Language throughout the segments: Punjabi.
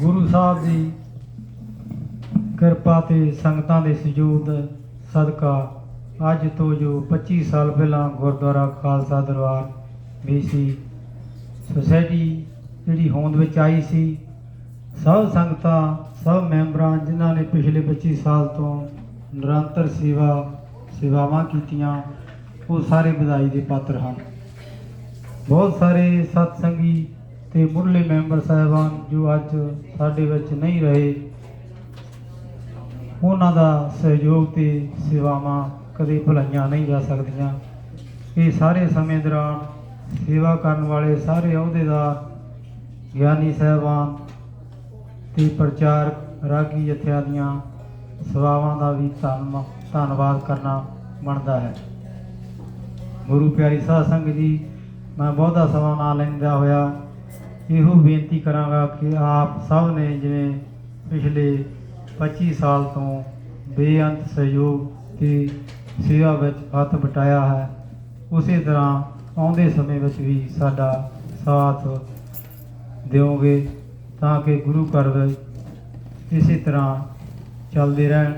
ਗੁਰੂ ਸਾਹਿਬ ਦੀ ਕਿਰਪਾ ਤੇ ਸੰਗਤਾਂ ਦੇ ਸਹਿਯੋਗ ਸਦਕਾ ਅੱਜ ਤੋਂ ਜੋ 25 ਸਾਲ ਪਹਿਲਾਂ Gurdwara Khalsa Darbar B C society ਜਿਹੜੀ ਹੋਂਦ ਵਿੱਚ ਆਈ ਸੀ, ਸਭ ਸੰਗਤਾਂ, ਸਭ ਮੈਂਬਰਾਂ ਜਿਨ੍ਹਾਂ ਨੇ ਪਿਛਲੇ 25 ਸਾਲ ਤੋਂ ਨਿਰੰਤਰ ਸੇਵਾ, ਸੇਵਾਵਾਂ ਕੀਤੀਆਂ, ਉਹ ਸਾਰੇ ਵਧਾਈ ਦੇ ਪਾਤਰ ਹਨ। ਬਹੁਤ ਸਾਰੇ ਸਤਸੰਗੀ ਤੇ ਮੁੱਢਲੇ ਮੈਂਬਰ ਸਾਹਿਬਾਨ ਜੋ ਅੱਜ ਸਾਡੇ ਵਿੱਚ ਨਹੀਂ ਰਹੇ, ਉਹਨਾਂ ਦਾ ਸਹਿਯੋਗ ਤੇ ਸੇਵਾਵਾਂ ਕਦੇ ਭੁਲਾਈਆਂ ਨਹੀਂ ਜਾ ਸਕਦੀਆਂ। ਇਹ ਸਾਰੇ ਸਮੇਂ ਦੌਰਾਨ ਸੇਵਾ ਕਰਨ ਵਾਲੇ ਸਾਰੇ ਅਹੁਦੇਦਾਰ, ਗਿਆਨੀ ਸਾਹਿਬਾਨ ਤੇ ਪ੍ਰਚਾਰਕ, ਰਾਗੀ ਜਥਿਆਂ ਦੀਆਂ ਸੇਵਾਵਾਂ ਦਾ ਵੀ ਧੰਨ ਧੰਨਵਾਦ ਕਰਨਾ ਬਣਦਾ ਹੈ। ਗੁਰੂ ਪਿਆਰੀ ਸਾਧ ਸੰਗਤ ਜੀ, ਮੈਂ ਬਹੁਤਾ ਸਮਾਂ ਨਾ ਲੈਂਦਾ ਹੋਇਆ। ਇਹੋ ਬੇਨਤੀ ਕਰਾਂਗਾ ਕਿ ਆਪ ਸਭ ਨੇ ਜਿਵੇਂ ਪਿਛਲੇ 25 ਸਾਲ ਤੋਂ ਬੇਅੰਤ ਸਹਿਯੋਗ ਤੇ ਸੇਵਾ ਵਿੱਚ ਹੱਥ ਵਟਾਇਆ ਹੈ, ਉਸੇ ਤਰ੍ਹਾਂ ਆਉਂਦੇ ਸਮੇਂ ਵਿੱਚ ਵੀ ਸਾਡਾ ਸਾਥ ਦਿਓਗੇ ਤਾਂ ਕਿ ਗੁਰੂ ਘਰ ਵਿੱਚ ਇਸੇ ਤਰ੍ਹਾਂ ਚੱਲਦੇ ਰਹਿਣ।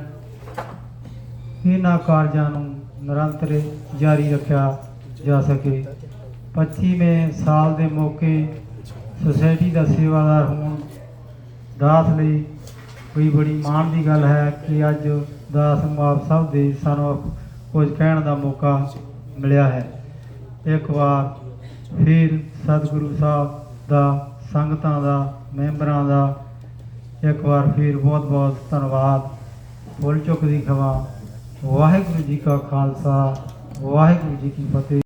ਇਹਨਾਂ ਕਾਰਜਾਂ ਨੂੰ ਨਿਰੰਤਰ ਜਾਰੀ ਰੱਖਿਆ ਜਾ ਸਕੇ। 25ਵੇਂ ਸਾਲ ਦੇ ਮੌਕੇ ਸੁਸਾਇਟੀ ਦਾ ਸੇਵਾਦਾਰ ਹੋਣ ਦਾਸ ਲਈ ਕੋਈ ਬੜੀ ਮਾਣ ਦੀ ਗੱਲ ਹੈ ਕਿ ਅੱਜ ਦਾਸ ਮਾਪ ਸਭ ਦੇ ਸਾਨੂੰ ਕੁਝ ਕਹਿਣ ਦਾ ਮੌਕਾ ਮਿਲਿਆ ਹੈ। ਇੱਕ ਵਾਰ ਫਿਰ ਸਤਿਗੁਰੂ ਸਾਹਿਬ ਦਾ, ਸੰਗਤਾਂ ਦਾ, ਮੈਂਬਰਾਂ ਦਾ ਇੱਕ ਵਾਰ ਫਿਰ ਬਹੁਤ ਬਹੁਤ ਧੰਨਵਾਦ। ਫੁੱਲ ਚੁੱਕ ਦੀ ਖਵਾ। ਵਾਹਿਗੁਰੂ ਜੀ ਕਾ ਖਾਲਸਾ, ਵਾਹਿਗੁਰੂ ਜੀ ਕੀ ਫਤਿਹ।